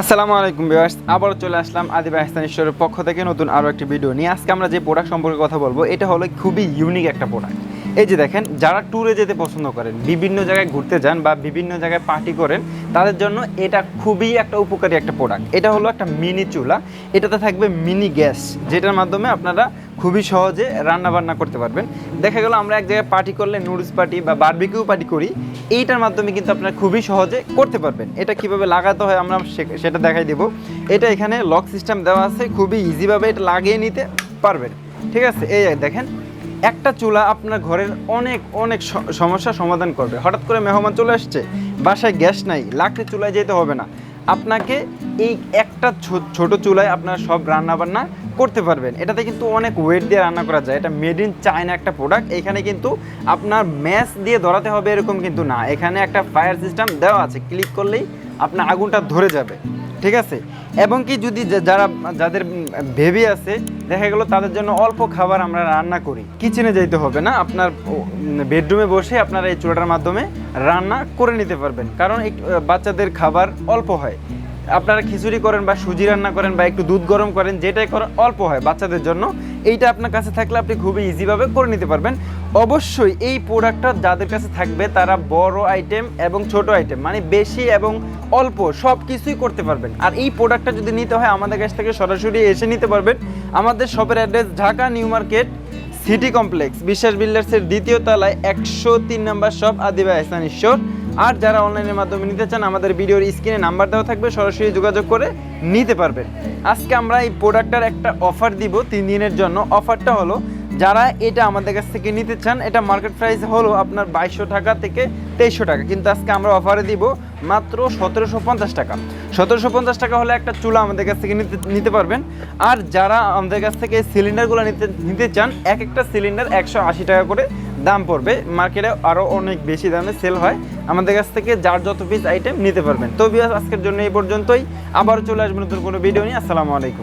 আসসালামু আলাইকুম ভিউয়ার্স, আবারও চলে আসলাম আদি হাসান ঈশ্বরের পক্ষ থেকে নতুন আরও একটি ভিডিও নিয়ে। আজকে আমরা যে প্রোডাক্ট সম্পর্কে কথা বলব, এটা হলো খুবই ইউনিক একটা প্রোডাক্ট এই যে দেখেন, যারা ট্যুরে যেতে পছন্দ করেন, বিভিন্ন জায়গায় ঘুরতে যান বা বিভিন্ন জায়গায় পার্টি করেন, তাদের জন্য এটা খুবই একটা উপকারী একটা প্রোডাক্ট এটা হলো একটা মিনি চুলা, এটাতে থাকবে মিনি গ্যাস যেটার মাধ্যমে আপনারা খুবই সহজে রান্না বান্না করতে পারবেন। দেখা গেল আমরা এক জায়গায় পার্টি করলে নুডলস পার্টি বা বারবিকিউ পার্টি করি, এইটার মাধ্যমে কিন্তু আপনারা খুবই সহজে করতে পারবেন। এটা কীভাবে লাগাতে হয় আমরা সেটা দেখাই দেব। এটা এখানে লক সিস্টেম দেওয়া আছে, খুবই ইজিভাবে এটা লাগিয়ে নিতে পারবেন। ঠিক আছে? এই দেখেন, একটা চুলা আপনার ঘরের অনেক অনেক স- সমস্যার সমাধান করবে। হঠাৎ করে মেহমান চলে আসছে, বাসায় গ্যাস নাই, লাকড়ি চুলায় যেতে হবে না। আপনাকে এই একটা ছোট চুলায় আপনার সব রান্না বান্না করতে পারবেন। এটাতে কিন্তু অনেক ওয়েট দিয়ে রান্না করা যায়। এটা মেড ইন চায়না একটা প্রোডাক্ট এখানে কিন্তু আপনার ম্যাচ দিয়ে ধরাতে হবে এরকম কিন্তু না। এখানে একটা ফায়ার সিস্টেম দেওয়া আছে। ক্লিক করলেই আপনার আগুনটা ধরে যাবে। ঠিক আছে? এবং কি যদি যারা, যাদের বেবি আছে, দেখা গেল তাদের জন্য অল্প খাবার আমরা রান্না করি। কিচেনে যেতে হবে না। আপনার বেডরুমে বসে আপনারা এই চুলাটার মাধ্যমে রান্না করে নিতে পারবেন। কারণ বাচ্চাদের খাবার অল্প হয়। আপনারা খিচুড়ি করেন বা সুজি রান্না করেন বা একটু দুধ গরম করেন, যেটাই করেন অল্প হয় বাচ্চাদের জন্য, এইটা আপনার কাছে থাকলে আপনি খুবই ইজিভাবে করে নিতে পারবেন। অবশ্যই এই প্রোডাক্টটা যাদের কাছে থাকবে, তারা বড় আইটেম এবং ছোট আইটেম মানে বেশি এবং অল্প সব কিছুই করতে পারবেন। আর এই প্রোডাক্টটা যদি নিতে হয়, আমাদের কাছ থেকে সরাসরি এসে নিতে পারবেন। আমাদের শপের address Dhaka new market, city complex, Biswas বিল্ডার্সের দ্বিতীয় তলায় একশো তিন নম্বর শপ আদিবা ঈশ্বর আর যারা অনলাইনের মাধ্যমে নিতে চান, আমাদের ভিডিওর স্ক্রিনে নাম্বার দেওয়া থাকবে, সরাসরি যোগাযোগ করে নিতে পারবেন। আজকে আমরা এই প্রোডাক্টটার একটা অফার দিব তিন দিনের জন্য। অফারটা হলো, যারা এটা আমাদের কাছ থেকে নিতে চান, এটা মার্কেট প্রাইস হলো আপনার বাইশশো টাকা থেকে তেইশশো টাকা। কিন্তু আজকে আমরা অফারে দিব মাত্র সতেরোশো পঞ্চাশ টাকা। সতেরোশো পঞ্চাশ টাকা হলে একটা চুলা আমাদের কাছ থেকে নিতে নিতে পারবেন। আর যারা আমাদের কাছ থেকে সিলিন্ডারগুলো নিতে নিতে চান, এক একটা সিলিন্ডার একশো আশি টাকা করে দাম পড়বে। মার্কেটে আরও অনেক বেশি দামে সেল হয়। আমাদের কাছ থেকে যার যত পিস আইটেম নিতে পারবেন। তো বিয়াস আজকের জন্য এই পর্যন্তই। আবার চলে আসবেন নতুন কোনো ভিডিও নিয়ে। আসসালামু আলাইকুম।